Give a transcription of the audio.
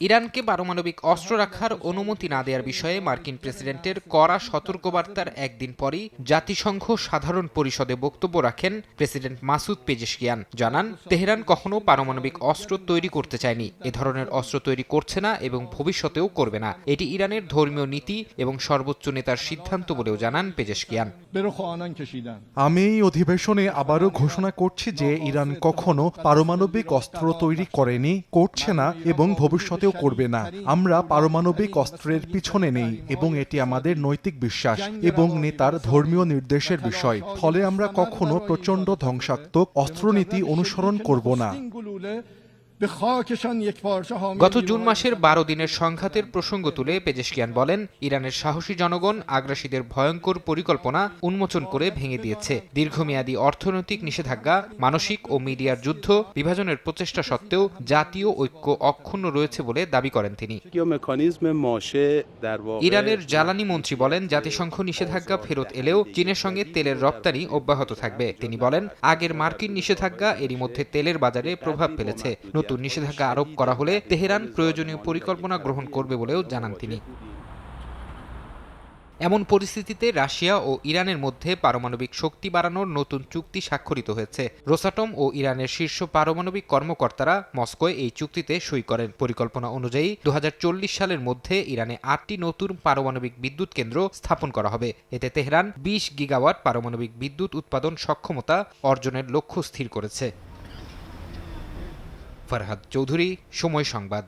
ইরানকে পারমাণবিক অস্ত্র রাখার অনুমতি না দেওয়ার বিষয়ে মার্কিন প্রেসিডেন্টের কড়া সতর্কবার্তার একদিন পরই জাতিসংঘ সাধারণ পরিষদে বক্তব্য রাখেন প্রেসিডেন্ট মাসুদ পেজেশকিয়ান। জানান, তেহরান কখনো পারমাণবিক অস্ত্র তৈরি করতে চায়নি। এ ধরনের অস্ত্র তৈরি করছে না এবং ভবিষ্যতেও করবে না। এটি ইরানের ধর্মীয় নীতি এবং সর্বোচ্চ নেতার সিদ্ধান্ত বলেও জানান পেজেশকিয়ান। আমি এই অধিবেশনে আবারও ঘোষণা করছি যে ইরান কখনো পারমাণবিক অস্ত্র তৈরি করেনি, করছে না এবং ভবিষ্যতে ভবিষ্যতেও করবে না। আমরা পারমাণবিক অস্ত্রের পিছনে নেই এবং এটি আমাদের নৈতিক বিশ্বাস এবং নেতার ধর্মীয় নির্দেশের বিষয়। ফলে আমরা কখনো প্রচণ্ড ধ্বংসাত্মক অস্ত্রনীতি অনুসরণ করব না। গত জুন মাসের বারো দিনের সংঘাতের প্রসঙ্গ তুলে পেজেশকিয়ান বলেন ইরানের সাহসী জনগণ আগ্রাসীদের ভয়ঙ্কর পরিকল্পনা উন্মোচন করে ভেঙে দিয়েছে। দীর্ঘমেয়াদী অর্থনৈতিক নিষেধাজ্ঞা মানসিক ও মিডিয়ার যুদ্ধ বিভাজনের প্রচেষ্টা সত্ত্বেও জাতীয় ঐক্য অক্ষুণ্ণ রয়েছে বলে দাবি করেন তিনি। ইরানের জ্বালানি মন্ত্রী বলেন জাতিসংঘ নিষেধাজ্ঞা ফেরত এলেও চীনের সঙ্গে তেলের রপ্তানি অব্যাহত থাকবে। তিনি বলেন আগের মার্কিন নিষেধাজ্ঞা এরই মধ্যে তেলের বাজারে প্রভাব ফেলেছে। নতুন নিষেধাজ্ঞা আরোপ করা হলে তেহরান প্রয়োজনীয় পরিকল্পনা গ্রহণ করবে বলেও জানান তিনি। এমন পরিস্থিতিতে রাশিয়া ও ইরানের মধ্যে পারমাণবিক শক্তি বাড়ানোর নতুন চুক্তি স্বাক্ষরিত হয়েছে। রোসাটম ও ইরানের শীর্ষ পারমাণবিক কর্মকর্তারা মস্কোয় এই চুক্তিতে সই করেন। পরিকল্পনা অনুযায়ী দু হাজার চল্লিশ সালের মধ্যে ইরানে আটটি নতুন পারমাণবিক বিদ্যুৎ কেন্দ্র স্থাপন করা হবে। এতে তেহরান বিশ গিগাওয়াট পারমাণবিক বিদ্যুৎ উৎপাদন সক্ষমতা অর্জনের লক্ষ্য স্থির করেছে। ফরহাদ চৌধুরী সময় সংবাদ।